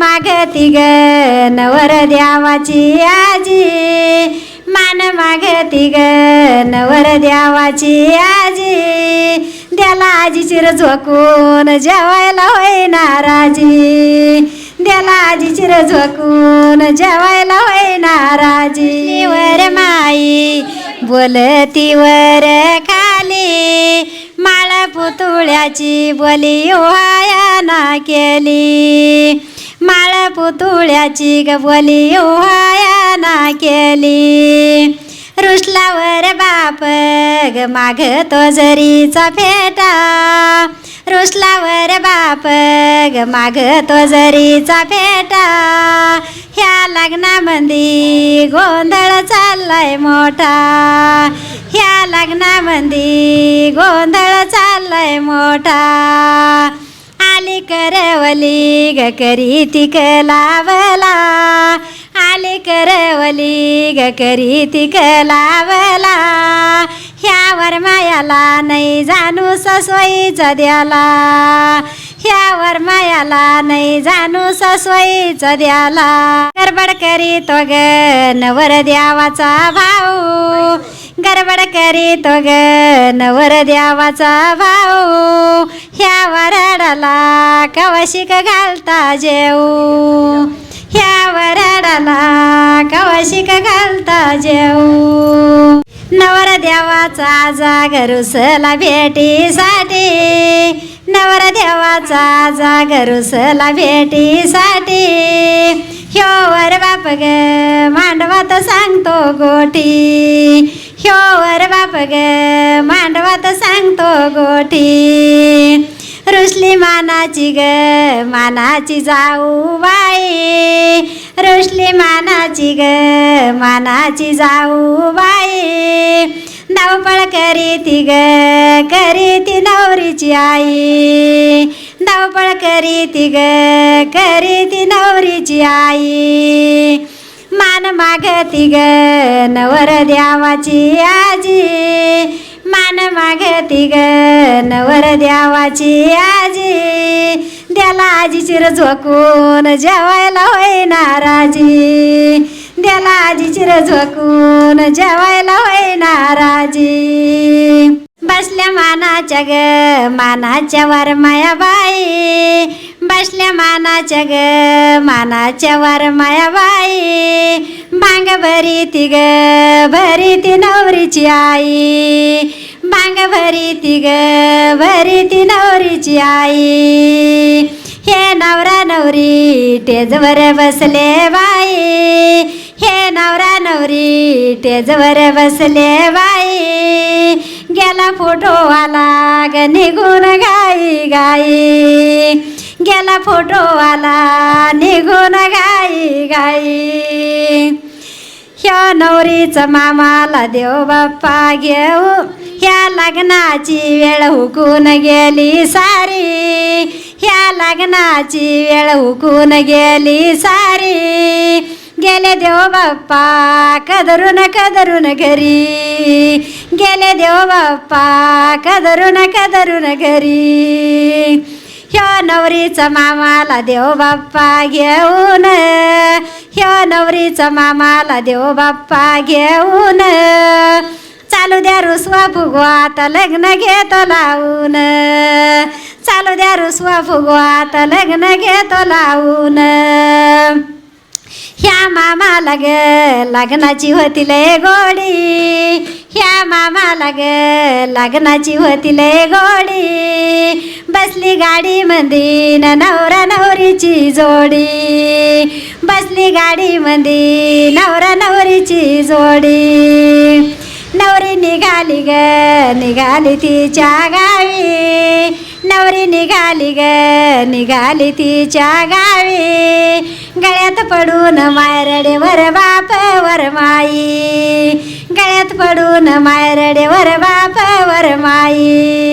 मागती ग नवर द्यावाची आजी. मान मागती ग नवर द्यावाची आजी. द्याला आजी चिर झोकून जेवायला होय नाराजी द्याला आजी चिर झोकून जेवायला होय नाराजी वर माई बोलती वर खाली. माळ पुतुळ्याची बोली ओहाया ना केली. माळ पुतुळ्याची ग ओहाया ना केली. रुसलावर बाप ग माग तो जरीचा फेटा. रुसलावर बाप ग माग तो जरीचा फेटा. ह्या लग्नामंदी गोंधळ चाललाय मोठा. ह्या लग्नामंदी गोंधळ चाललाय मोठा. आली करवली ग करी तिक लावला आली करवली ग करी तिक लावला ह्यावर मायाला नाही जाणू ससोईचा द्याला ह्यावर मायाला नाही जाणू ससोईचा द्याला गडबड करीतो ग नवर द्यावाचा भाऊ. गरबड करीतो ग नवर द्यावाचा भाऊ. ह्या वराडाला कवशिक घालता जेऊ. ह्या वराडाला कवशिक घालता जेऊ. नवर देवाचा जागरुसला भेटीसाठी. नवर देवाचा जागरुसला भेटीसाठी. ह्यो वर बाप ग मांडवात सांगतो गोठी ह्यो बाप ग मांडवात सांगतो गोठी रुसली मानाची ग मानाची जाऊ बाई. रुसली मानाची ग मानाची जाऊ बाई. धावपळ करी ती ग करी ती नवरीची आई. धावपळ करी ती ग करी ती नवरीची आई. मान मागती ग नवर द्यावाची आजी. मान मागती ग नवर द्यावाची आजी. द्याला आजी चिर झोकून जेवायला होय नाराजी द्याला आजी चिर झोकून जेवायला होय नाराजी बसल्या मानाच्या ग मानाच्या वर मायाबाई बसल्या मानाच्या ग मानाच्या वर माया बाई. भरी ती ग भरी ती नवरीची आई. बांग भरी ती ग भरी ती नवरीची आई. हे नवरा नवरी टेजवर बसले बाई. हे नवरा नवरी टेजवर बसले बाई. गेला फोटो आला ग निघून गाई गाई. गेला फोटो आला निघून गाई गाई. ह्या नवरीचं मामाला देव बाप्पा घेऊ. ह्या लग्नाची वेळ हुकून गेली सारी. ह्या लग्नाची वेळ हुकून गेली सारी. गेले देव बाप्पा कदरून कदरून घरी. गेले देव बाप्पा कदरून कदरून घरी. ह्यो नवरीचा मामाला देव बाप्पा घेऊन. ह्यो नवरीचा मामाला देव बाप्पा घेऊन. चालू द्या रुसवा फुगवा आता लग्न घेतो लावून. चालू द्या रुसवा फुगवा आता लग्न घेतो लावून. ह्या मामाला ग लग्नाची होती लय गोडी. ह्या मामाला ग लग्नाची होती लय गोडी. बसली गाडी मंदी न नवरा नवरीची जोडी. बसली गाडी मंदी नवरा नवरीची जोडी. नवरी निघाली ग निघाली तिच्या गावी. नवरी निघाली ग निघाली तिच्या गावी. गळ्यात पडून मायरडे वर बाप वर माई. गळ्यात पडून मायरडे वर बाप वर माई.